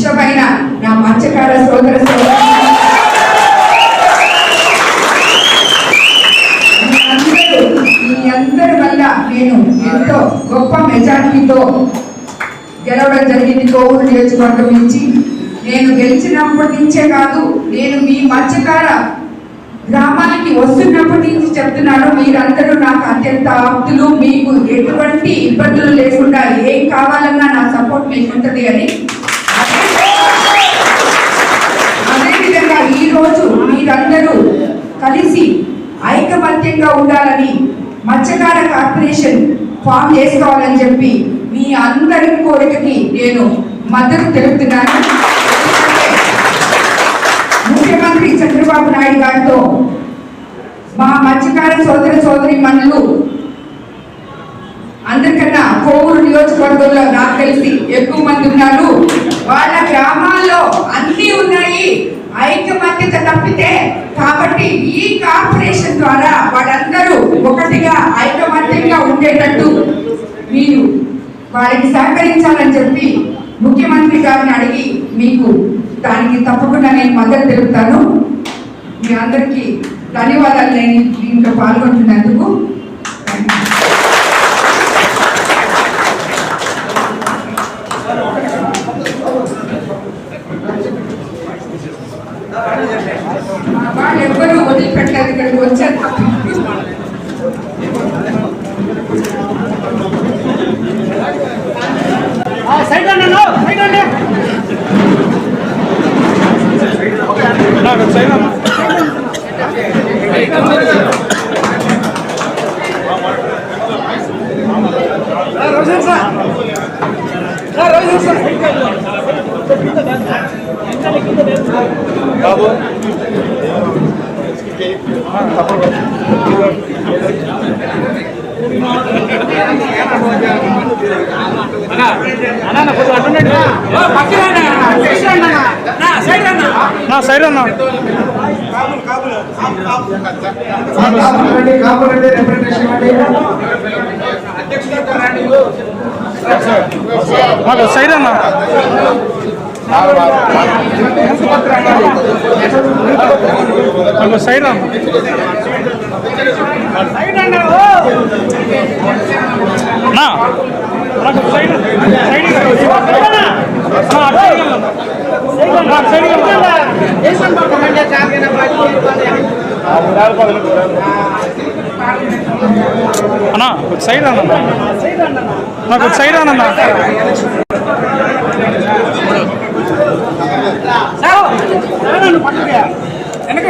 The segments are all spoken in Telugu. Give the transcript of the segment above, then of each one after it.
ఇష్టమైన నా మత్స్యకార సోదర సోదరు. మీ అందరి వల్ల నేను ఎంతో గొప్ప మెజార్టీతో గెలవడం జరిగింది. కోవూరు నియోజకవర్గం నుంచి నేను గెలిచినప్పటి నుంచే కాదు నేను మీ మత్స్యకార గ్రామానికి వస్తున్నప్పటి నుంచి చెప్తున్నాను. మీరందరూ నాకు అత్యంత ఆప్తులు. మీకు ఎటువంటి ఇబ్బందులు లేకుండా ఏం కావాలన్నా నా సపోర్ట్ మీకు ఉంటుంది అని అదేవిధంగా ఈ రోజు మీరందరూ కలిసి ఐకమత్యంగా ఉండాలని మత్స్యకార కార్పొరేషన్ ఫామ్ చేసుకోవాలని చెప్పి మీ అందరి కోరికకి నేను మద్దతు తెలుపుతున్నాను. ముఖ్యమంత్రి చంద్రబాబు నాయుడు గారితో మా మత్స్యకార సోదర సోదరి మనులు అందరికన్నా కోవూరు నియోజకవర్గంలో నాకు తెలిసి ఎక్కువ మంది ఉన్నారు. వాళ్ళ గ్రామాల్లో అన్నీ ఉన్నాయి. ఐకమత్యత ఒకటిగా ఐకమత్యంగా ఉండేటట్టు మీరు వారికి సహకరించాలని చెప్పి ముఖ్యమంత్రి గారిని అడిగి మీకు దానికి తప్పకుండా నేను మద్దతు తెలుపుతాను. మీ అందరికీ ధన్యవాదాలు. నేను దీంట్లో పాల్గొంటున్నందుకు వాళ్ళు ఎవ్వరూ వదిలిపెట్టలేదు. ఇక్కడికి వచ్చారు సైడ్ రండి అన్న, సైడ్ రండి రోజన్ సార్ రా, రోజన్ సార్ నా సైడ్ అన్న. మాకు సైడ్ అన్న. మాకు సైడ్ నాకు సైడ్ సైడ్ அண்ணா கொஞ்சம் சைடு அண்ணா கொஞ்சம் சைடு ஆனண்ணா எனக்கு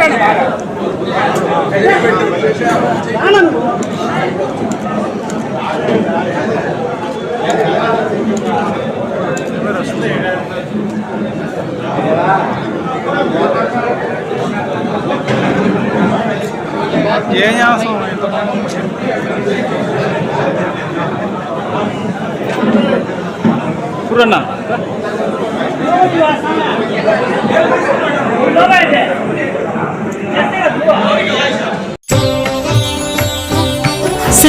అన్నా ఒక సైడ్ అన్న నాకు ఒక సైడ్ అన్న ఏం చేస్తాం